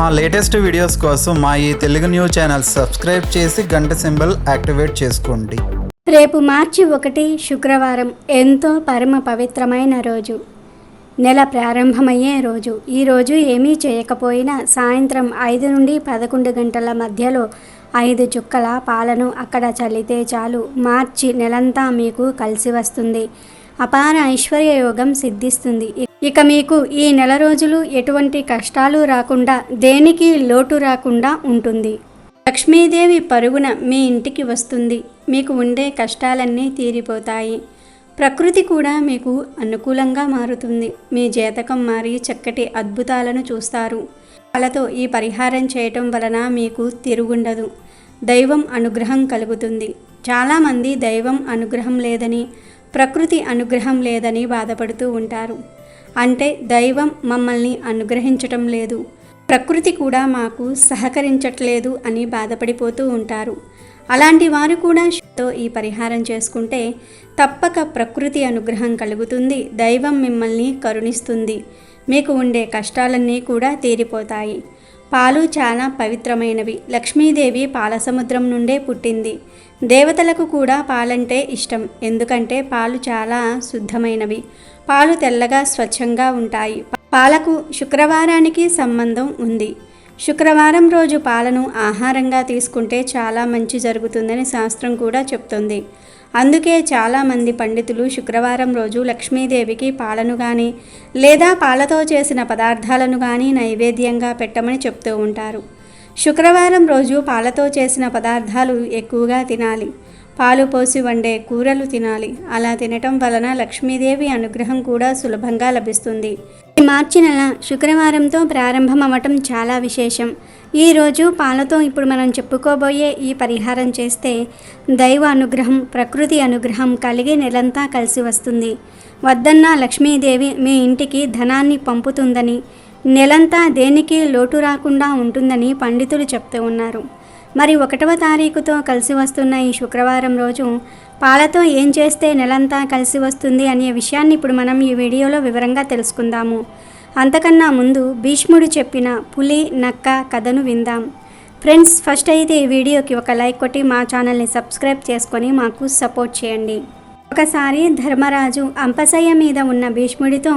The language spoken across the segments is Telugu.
మా లేటెస్ట్ వీడియోస్ కోసం మా ఈ తెలుగు న్యూస్ ఛానల్ సబ్స్క్రైబ్ చేసి గంట సింబల్ యాక్టివేట్ చేసుకోండి. రేపు మార్చి ఒకటి శుక్రవారం ఎంతో పరమ పవిత్రమైన రోజు. నెల ప్రారంభమయ్యే రోజు. ఈ రోజు ఏమీ చేయకపోయినా సాయంత్రం ఐదు నుండి పదకొండు గంటల మధ్యలో ఐదు చుక్కల పాలను అక్కడ చల్లితే చాలు. మార్చి నెలంతా మీకు కలిసి వస్తుంది. అపార ఐశ్వర్య యోగం సిద్ధిస్తుంది. ఇక మీకు ఈ నెల రోజులు ఎటువంటి కష్టాలు రాకుండా దేనికి లోటు రాకుండా ఉంటుంది. లక్ష్మీదేవి పరుగున మీ ఇంటికి వస్తుంది. మీకు ఉండే కష్టాలన్నీ తీరిపోతాయి. ప్రకృతి కూడా మీకు అనుకూలంగా మారుతుంది. మీ జాతకం మారి చక్కటి అద్భుతాలను చూస్తారు. వాళ్ళతో ఈ పరిహారం చేయటం వలన మీకు తిరుగుండదు. దైవం అనుగ్రహం కలుగుతుంది. చాలామంది దైవం అనుగ్రహం లేదని ప్రకృతి అనుగ్రహం లేదని బాధపడుతూ ఉంటారు. అంటే దైవం మమ్మల్ని అనుగ్రహించటం లేదు. ప్రకృతి కూడా మాకు సహకరించట్లేదు అని బాధపడిపోతూ ఉంటారు. అలాంటి వారు కూడా తో ఈ పరిహారం చేసుకుంటే తప్పక ప్రకృతి అనుగ్రహం కలుగుతుంది దైవం మిమ్మల్ని కరుణిస్తుంది. మీకు ఉండే కష్టాలన్నీ కూడా తీరిపోతాయి. పాలు చాలా పవిత్రమైనవి. లక్ష్మీదేవి పాలసముద్రం నుండే పుట్టింది. దేవతలకు కూడా పాలంటే ఇష్టం. ఎందుకంటే పాలు చాలా శుద్ధమైనవి. పాలు తెల్లగా స్వచ్ఛంగా ఉంటాయి. పాలకు శుక్రవారానికి సంబంధం ఉంది. శుక్రవారం రోజు పాలను ఆహారంగా తీసుకుంటే చాలా మంచి జరుగుతుందని శాస్త్రం కూడా చెప్తుంది. అందుకే చాలామంది పండితులు శుక్రవారం రోజు లక్ష్మీదేవికి పాలను కానీ లేదా పాలతో చేసిన పదార్థాలను కానీ నైవేద్యంగా పెట్టమని చెప్తూ ఉంటారు. శుక్రవారం రోజు పాలతో చేసిన పదార్థాలు ఎక్కువగా తినాలి. పాలు పోసి వండే కూరలు తినాలి. అలా తినటం వలన లక్ష్మీదేవి అనుగ్రహం కూడా సులభంగా లభిస్తుంది. ఈ మార్చి నెల శుక్రవారంతో ప్రారంభం అవ్వటం చాలా విశేషం. ఈరోజు పాలతో ఇప్పుడు మనం చెప్పుకోబోయే ఈ పరిహారం చేస్తే దైవ అనుగ్రహం ప్రకృతి అనుగ్రహం కలిగి నెలంతా కలిసి వస్తుంది. వద్దన్న లక్ష్మీదేవి మీ ఇంటికి ధనాన్ని పంపుతుందని నెలంతా దేనికి లోటు రాకుండా ఉంటుందని పండితులు చెప్తూ ఉన్నారు. మరి ఒకటవ తారీఖుతో కలిసి వస్తున్న ఈ శుక్రవారం రోజు పాలతో ఏం చేస్తే నెలంతా కలిసి వస్తుంది అనే విషయాన్ని ఇప్పుడు మనం ఈ వీడియోలో వివరంగా తెలుసుకుందాము. అంతకన్నా ముందు భీష్ముడు చెప్పిన పులి నక్క కథను విందాం. ఫ్రెండ్స్ ఫస్ట్ అయితే ఈ వీడియోకి ఒక లైక్ కొట్టి మా ఛానల్ని సబ్స్క్రైబ్ చేసుకొని మాకు సపోర్ట్ చేయండి. ఒకసారి ధర్మరాజు అంపసయ్య మీద ఉన్న భీష్ముడితో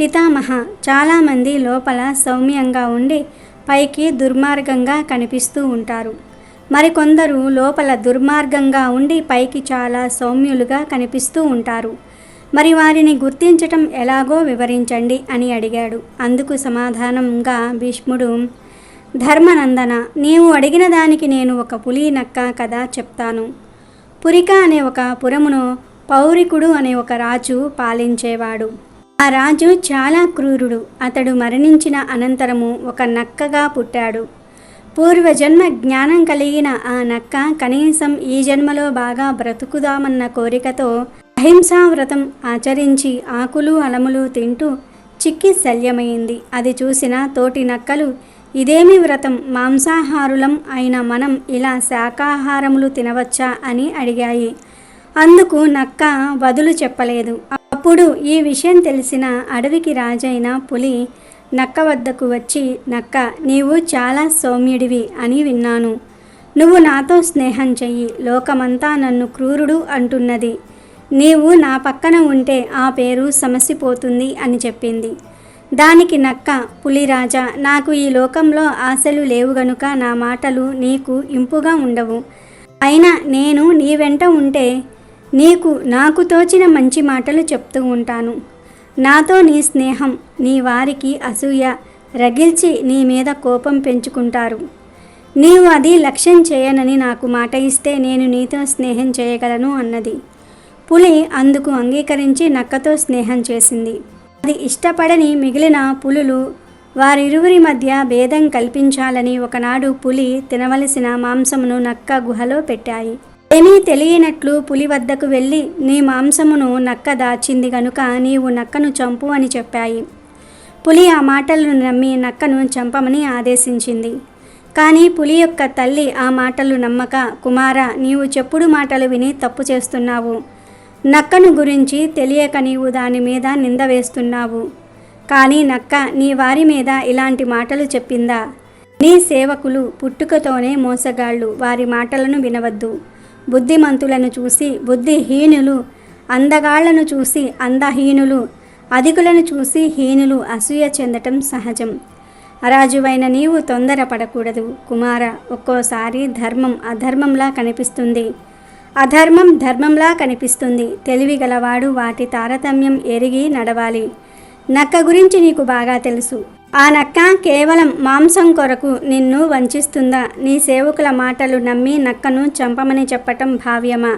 పితామహ చాలామంది లోపల సౌమ్యంగా ఉండి పైకి దుర్మార్గంగా కనిపిస్తూ ఉంటారు. మరికొందరు లోపల దుర్మార్గంగా ఉండి పైకి చాలా సౌమ్యులుగా కనిపిస్తూ ఉంటారు. మరి వారిని గుర్తించటం ఎలాగో వివరించండి అని అడిగాడు. అందుకు సమాధానంగా భీష్ముడు ధర్మనందన నీవు అడిగిన దానికి నేను ఒక పులి నక్క కథ చెప్తాను. పురిక అనే ఒక పురమును పౌరికుడు అనే ఒక రాజు పాలించేవాడు. ఆ రాజు చాలా క్రూరుడు. అతడు మరణించిన అనంతరము ఒక నక్కగా పుట్టాడు. పూర్వజన్మ జ్ఞానం కలిగిన ఆ నక్క కనీసం ఈ జన్మలో బాగా బ్రతుకుదామన్న కోరికతో అహింసా వ్రతం ఆచరించి ఆకులు అలములు తింటూ చిక్కి శల్యమైంది. అది చూసిన తోటి నక్కలు ఇదేమి వ్రతం? మాంసాహారులం అయిన మనం ఇలా శాకాహారములు తినవచ్చా? అని అడిగాయి. అందుకు నక్క బదులు చెప్పలేదు. అప్పుడు ఈ విషయం తెలిసిన అడవికి రాజైన పులి నక్క వద్దకు వచ్చి నక్క నీవు చాలా సౌమ్యుడివి అని విన్నాను. నువ్వు నాతో స్నేహం చెయ్యి. లోకమంతా నన్ను క్రూరుడు అంటున్నది. నీవు నా పక్కన ఉంటే ఆ పేరు సమసిపోతుంది అని చెప్పింది. దానికి నక్క పులిరాజా నాకు ఈ లోకంలో ఆశలు లేవు గనుక నా మాటలు నీకు ఇంపుగా ఉండవు. అయినా నేను నీ వెంట ఉంటే నీకు నాకు తోచిన మంచి మాటలు చెప్తూ ఉంటాను. నాతో నీ స్నేహం నీ వారికి అసూయ రగిల్చి నీ మీద కోపం పెంచుకుంటారు. నీవు అది లక్ష్యం చేయనని నాకు మాట ఇస్తే నేను నీతో స్నేహం చేయగలను అన్నది. పులి అందుకు అంగీకరించి నక్కతో స్నేహం చేసింది. అది ఇష్టపడని మిగిలిన పులులు వారిరువురి మధ్య భేదం కల్పించాలని ఒకనాడు పులి తినవలసిన మాంసమును నక్క గుహలో పెట్టాయి. ఏమీ తెలియనట్లు పులి వద్దకు వెళ్ళి నీ మాంసమును నక్క దాచింది గనుక నీవు నక్కను చంపు అని చెప్పాయి. పులి ఆ మాటలను నమ్మి నక్కను చంపమని ఆదేశించింది. కానీ పులి యొక్క తల్లి ఆ మాటలు నమ్మక కుమార నీవు చెప్పుడు మాటలు విని తప్పు చేస్తున్నావు. నక్కను గురించి తెలియక నీవు దాని మీద నింద వేస్తున్నావు. కానీ నక్క నీ వారి మీద ఇలాంటి మాటలు చెప్పిందా? నీ సేవకులు పుట్టుకతోనే మోసగాళ్ళు వారి మాటలను వినవద్దు. బుద్ధిమంతులను చూసి బుద్ధిహీనులు అందగాళ్ళను చూసి అందహీనులు అధికులను చూసి హీనులు అసూయ చెందటం సహజం. అరాజువైన నీవు తొందరపడకూడదు కుమార ఒక్కోసారి ధర్మం అధర్మంలా కనిపిస్తుంది. అధర్మం ధర్మంలా కనిపిస్తుంది. తెలివిగలవాడు వాటి తారతమ్యం ఎరిగి నడవాలి. నక్క గురించి నీకు బాగా తెలుసు. ఆ నక్క కేవలం మాంసం కొరకు నిన్ను వంచిస్తుందా? నీ సేవకుల మాటలు నమ్మి నక్కను చంపమని చెప్పటం భావ్యమా?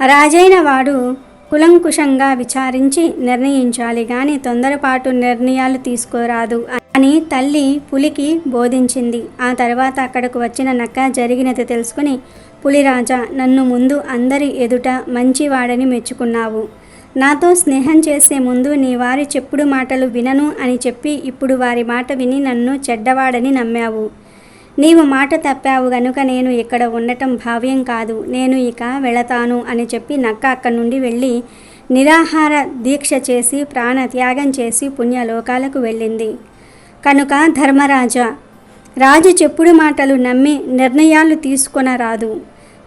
రాజైన వాడు కులంకుశంగా విచారించి నిర్ణయించాలి గాని తొందరపాటు నిర్ణయాలు తీసుకోరాదు అని తల్లి పులికి బోధించింది. ఆ తర్వాత అక్కడకు వచ్చిన నక్క జరిగినది తెలుసుకుని పులిరాజా నన్ను ముందు అందరి ఎదుట మంచివాడని మెచ్చుకున్నావు. నాతో స్నేహం చేసే ముందు నీ వారి చెప్పుడు మాటలు వినను అని చెప్పి ఇప్పుడు వారి మాట విని నన్ను చెడ్డవాడని నమ్మావు. నీవు మాట తప్పావు గనుక నేను ఇక్కడ ఉండటం భావ్యం కాదు. నేను ఇక వెళతాను అని చెప్పి నక్క అక్కడి నుండి వెళ్ళి నిరాహార దీక్ష చేసి ప్రాణ త్యాగం చేసి పుణ్యలోకాలకు వెళ్ళింది. కనుక ధర్మరాజా రాజు చెప్పుడు మాటలు నమ్మి నిర్ణయాలు తీసుకొనరాదు.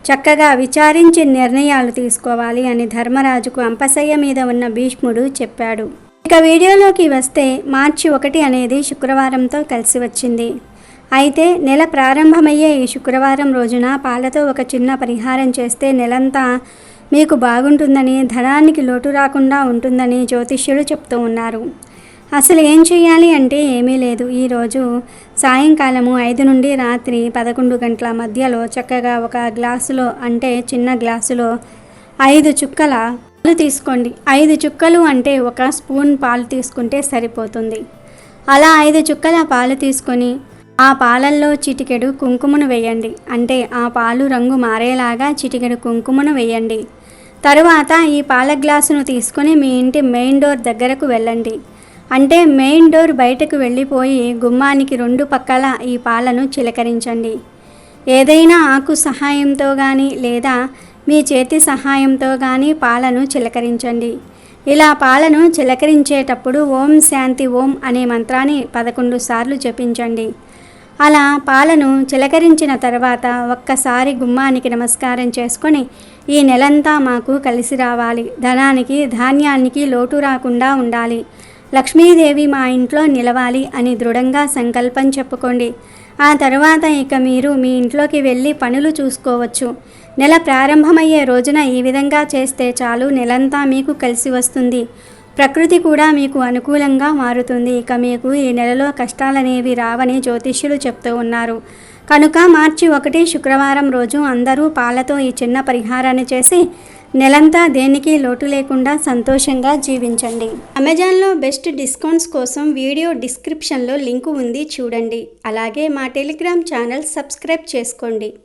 చక్కగా విచారించి నిర్ణయాలు తీసుకోవాలి అని ధర్మరాజుకు అంపశయ్య మీద ఉన్న భీష్ముడు చెప్పాడు. ఇక వీడియోలోకి వస్తే మార్చి ఒకటి అనేది శుక్రవారంతో కలిసి వచ్చింది. అయితే నెల ప్రారంభమయ్యే ఈ శుక్రవారం రోజున పాలతో ఒక చిన్న పరిహారం చేస్తే నెలంతా మీకు బాగుంటుందని ధనానికి లోటు రాకుండా ఉంటుందని జ్యోతిష్యులు చెప్తూ ఉన్నారు. అసలు ఏం చేయాలి అంటే ఏమీ లేదు. ఈరోజు సాయంకాలము ఐదు నుండి రాత్రి పదకొండు గంటల మధ్యలో చక్కగా ఒక గ్లాసులో అంటే చిన్న గ్లాసులో ఐదు చుక్కల పాలు తీసుకోండి. ఐదు చుక్కలు అంటే ఒక స్పూన్ పాలు తీసుకుంటే సరిపోతుంది. అలా ఐదు చుక్కల పాలు తీసుకొని ఆ పాలల్లో చిటికెడు కుంకుమను వేయండి. అంటే ఆ పాలు రంగు మారేలాగా చిటికెడు కుంకుమను వేయండి. తరువాత ఈ పాల గ్లాసును తీసుకొని మీ ఇంటి మెయిన్ డోర్ దగ్గరకు వెళ్ళండి. అంటే మెయిన్ డోర్ బయటకు వెళ్ళిపోయి గుమ్మానికి రెండు పక్కల ఈ పాలను చిలకరించండి. ఏదైనా ఆకు సహాయంతో కానీ లేదా మీ చేతి సహాయంతో కానీ పాలను చిలకరించండి. ఇలా పాలను చిలకరించేటప్పుడు ఓం శాంతి ఓం అనే మంత్రాన్ని పదకొండు సార్లు జపించండి. అలా పాలను చిలకరించిన తర్వాత ఒక్కసారి గుమ్మానికి నమస్కారం చేసుకొని ఈ నెలంతా మాకు కలిసి రావాలి. ధనానికి ధాన్యానికి లోటు రాకుండా ఉండాలి. లక్ష్మీదేవి మా ఇంట్లో నిలవాలి అని దృఢంగా సంకల్పం చెప్పుకోండి. ఆ తర్వాత ఇక మీరు మీ ఇంట్లోకి వెళ్ళి పనులు చూసుకోవచ్చు. నెల ప్రారంభమయ్యే రోజున ఈ విధంగా చేస్తే చాలు నెలంతా మీకు కలిసి వస్తుంది. ప్రకృతి కూడా మీకు అనుకూలంగా మారుతుంది. ఇక మీకు ఈ నెలలో కష్టాలనేవి రావని జ్యోతిష్యులు చెప్తూ ఉన్నారు. కనుక మార్చి ఒకటి శుక్రవారం రోజు అందరూ పాలతో ఈ చిన్న పరిహారాన్ని చేసి నెలంతా దేనికి లోటు లేకుండా సంతోషంగా జీవించండి. అమెజాన్లో బెస్ట్ డిస్కౌంట్స్ కోసం వీడియో డిస్క్రిప్షన్లో లింకు ఉంది చూడండి. అలాగే మా టెలిగ్రామ్ ఛానల్ సబ్స్క్రైబ్ చేసుకోండి.